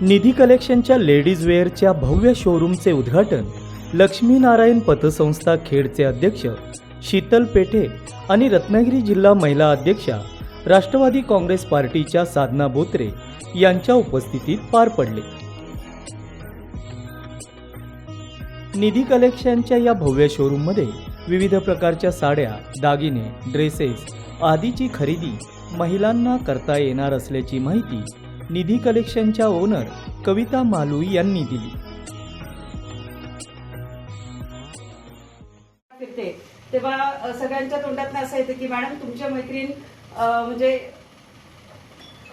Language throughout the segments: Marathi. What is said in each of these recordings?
निधी कलेक्शनच्या लेडीज वेअरच्या भव्य शोरूमचे उद्घाटन लक्ष्मीनारायण पतसंस्था खेडचे अध्यक्ष शीतल पेठे आणि रत्नागिरी जिल्हा महिला अध्यक्षा राष्ट्रवादी काँग्रेस पार्टीच्या साधना बोत्रे यांच्या उपस्थितीत पार पडले. निधी कलेक्शनच्या या भव्य शोरूममध्ये विविध प्रकारच्या साड्या दागिने ड्रेसेस आदीची खरेदी महिलांना करता येणार असल्याची माहिती निधी कलेक्शनच्या ओनर कविता मालू यांनी दिली. फिरते. तेव्हा सगळ्यांच्या तोंडात असं येतं की मॅडम तुमच्या मैत्रीण म्हणजे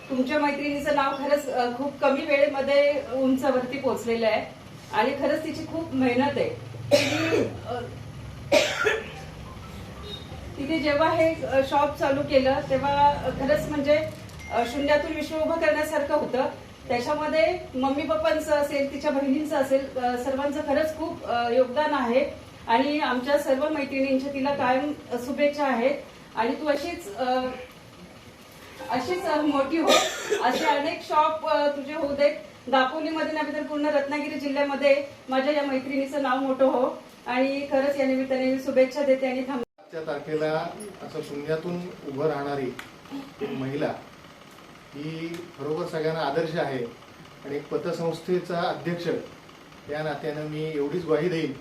तुमच्या मैत्रिणीचं नाव खरंच खूप कमी वेळेमध्ये उंचावरती पोहोचलेलं आहे आणि खरंच तिची खूप मेहनत आहे. तिने, जेव्हा हे शॉप चालू केलं तेव्हा खरंच म्हणजे शून्यातून विश्व उभं करण्यासारखं होतं. त्याच्यामध्ये मम्मी पप्पांचं असेल तिच्या बहिणींचं असेल सर्वांचं खरंच खूप योगदान आहे. आणि आमच्या सर्व मैत्रिणींच्या तिला कायम शुभेच्छा आहेत. आणि तू अशीच अशीच मोठी हो. असे अनेक शॉप तुझे होऊ देत. दापोलीमध्ये नव्हे तर पूर्ण रत्नागिरी जिल्ह्यामध्ये माझ्या या मैत्रिणीचं नाव मोठं हो. आणि खरंच या निमित्ताने मी शुभेच्छा देते आणि थांब तारखेला असं शून्यातून उभं राहणारी एक महिला ही खरोखर सगळ्यांना आदर्श आहे. आणि एक पतसंस्थेचा अध्यक्ष या नात्यानं मी एवढीच ग्वाही देईन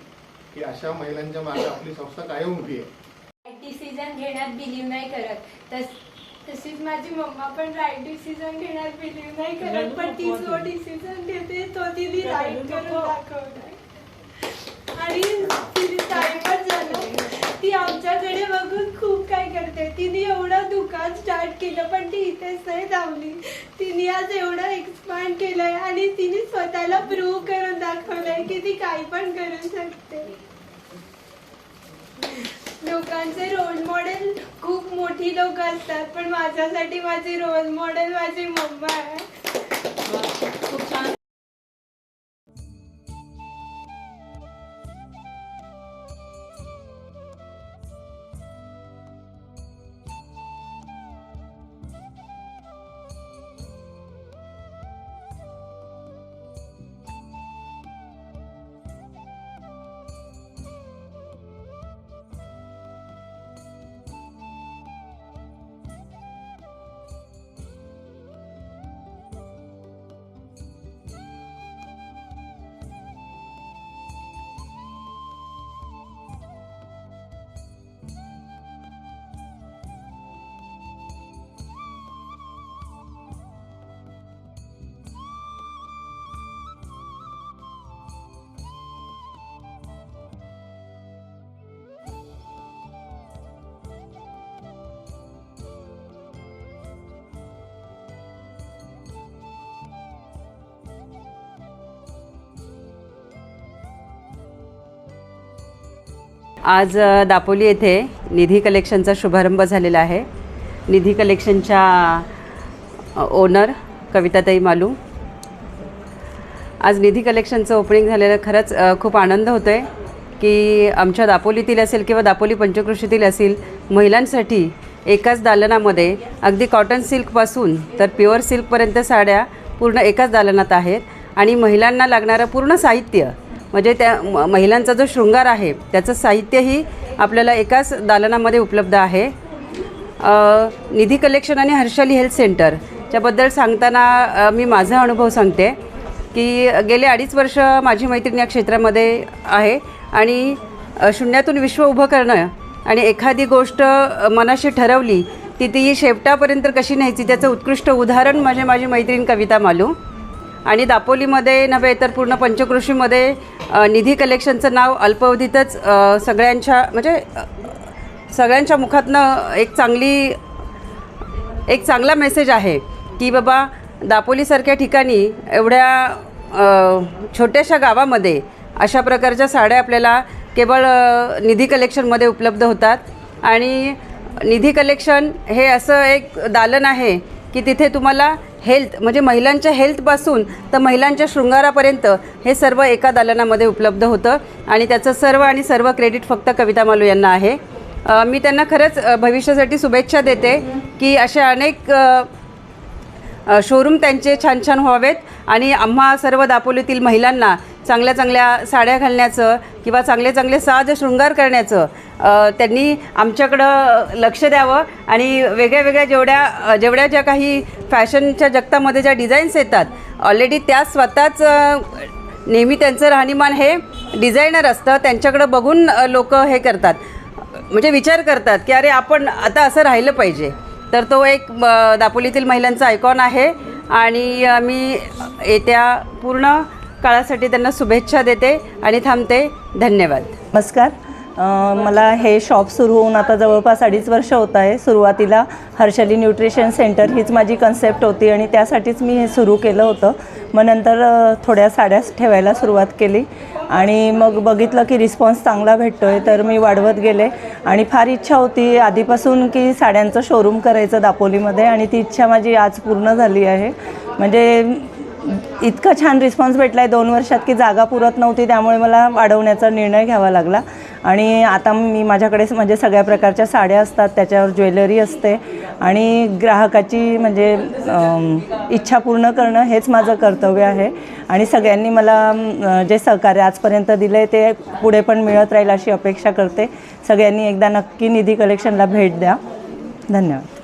की अशा महिलांच्या मागे आपली संस्था कायम उभी आहे. राईट डिसिजन घेण्यात बिलीव्ह नाही करत. तस तशीच माझी मम्मा पण राईट डिसिजन घेण्यात बिलीव्ह नाही करत. पण ती जो डिसिजन घेते तो तिने राईट करून दाखवलाय आणि तिने काय पण झालं ती आमच्याकडे बघून खूप काय करते तिने एवढं स्टार्ट केलं पण ती इथेच नाही थांबली. तिने आज एवढं एक्सपांड केलंय आणि तिने स्वतःला प्रूव्ह करून दाखवलंय की ती काही पण करू शकते. लोकांचे रोल मॉडेल खूप मोठी लोक असतात पण माझ्यासाठी माझी रोल मॉडेल माझी मम्मा आहे. आज दापोली येथे निधी कलेक्शनचा शुभारंभ झालेला आहे. निधी कलेक्शनच्या ओनर कविताताई मालू. आज निधी कलेक्शनचं ओपनिंग झालेलं खरंच खूप आनंद होतो आहे की आमच्या दापोलीतील असेल किंवा दापोली पंचकृषीतील असेल महिलांसाठी एकाच दालनामध्ये अगदी कॉटन सिल्कपासून तर प्युअर सिल्कपर्यंत साड्या पूर्ण एकाच दालनात आहेत आणि महिलांना लागणारं पूर्ण साहित्य म्हणजे त्या म- महिलांचा जो शृंगार आहे त्याचं साहित्यही आपल्याला एकाच दालनामध्ये उपलब्ध आहे. निधी कलेक्शन आणि हर्षाली हेल्थ सेंटर च्याबद्दल सांगताना मी माझा अनुभव सांगते की गेले अडीच वर्ष माझी मैत्रीण या क्षेत्रामध्ये आहे आणि शून्यातून विश्व उभं करणं आणि एखादी गोष्ट मनाशी ठरवली ती ती शेवटापर्यंत कशी न्यायची त्याचं उत्कृष्ट उदाहरण म्हणजे माझी मैत्रीण कविता मालू. आणि दापोलीमध्ये नव्हे तर पूर्ण पंचकृषीमध्ये निधी कलेक्शनचं नाव अल्पावधीतच सगळ्यांच्या म्हणजे सगळ्यांच्या मुखातनं एक चांगली एक चांगला मेसेज आहे की बाबा दापोलीसारख्या ठिकाणी एवढ्या छोट्याशा गावामध्ये अशा प्रकारच्या साड्या आपल्याला केवळ निधी कलेक्शनमध्ये उपलब्ध होतात. आणि निधी कलेक्शन हे असं एक दालन आहे की तिथे तुम्हाला हेल्थ म्हणजे महिलांच्या हेल्थपासून तर महिलांच्या शृंगारापर्यंत हे सर्व एका दालनामध्ये उपलब्ध होतं. आणि त्याचं सर्व आणि सर्व क्रेडिट फक्त कविता मालू यांना आहे. मी त्यांना खरंच भविष्यासाठी शुभेच्छा देते की अशा अनेक शोरूम त्यांचे छान छान व्हावेत. आणि आम्हा सर्व दापोलीतील महिलांना चांगल्या चांगल्या साड्या घालण्याचं किंवा चांगले चांगले साज शृंगार करण्याचं त्यांनी आमच्याकडं लक्ष द्यावं. आणि वेगळ्या वेगळ्या जेवढ्या जेवढ्या ज्या काही फॅशनच्या जगतामध्ये ज्या डिझाईन्स येतात ऑलरेडी त्या स्वतःच नेहमी त्यांचं राहणीमान हे डिझायनर असतं. त्यांच्याकडं बघून लोक हे करतात. म्हणजे विचार करतात की अरे आपण आता असं राहिलं पाहिजे. तर तो एक दापोलीतील महिलांचा आयकॉन आहे. आणि मी येत्या पूर्ण काळासाठी त्यांना शुभेच्छा देते आणि थांबते. धन्यवाद. नमस्कार. मला हे शॉप सुरू होऊन आता जवळपास अडीच वर्ष होत आहे. सुरुवातीला हर्षली न्यूट्रिशन सेंटर हीच माझी कन्सेप्ट होती आणि त्यासाठीच मी हे सुरू केलं होतं. मग नंतर थोड्या साड्या ठेवायला सुरुवात केली आणि मग बघितलं की रिस्पॉन्स चांगला भेटतो आहे तर मी वाढवत गेले. आणि फार इच्छा होती आधीपासून की साड्यांचं शोरूम करायचं दापोलीमध्ये आणि ती इच्छा माझी आज पूर्ण झाली आहे. म्हणजे इतका छान रिस्पॉन्स भेटला आहे दोन वर्षात की जागा पुरत नव्हती त्यामुळे मला वाढवण्याचा निर्णय घ्यावा लागला. आणि आता मी माझ्याकडे म्हणजे सगळ्या प्रकारच्या साड्या असतात त्याच्यावर ज्वेलरी असते आणि ग्राहकाची म्हणजे इच्छा पूर्ण करणं हेच माझं कर्तव्य आहे. आणि सगळ्यांनी मला जे सहकार्य आजपर्यंत दिलं आहे ते पुढे पण मिळत राहील अशी अपेक्षा करते. सगळ्यांनी एकदा नक्की निधी कलेक्शनला भेट द्या. धन्यवाद.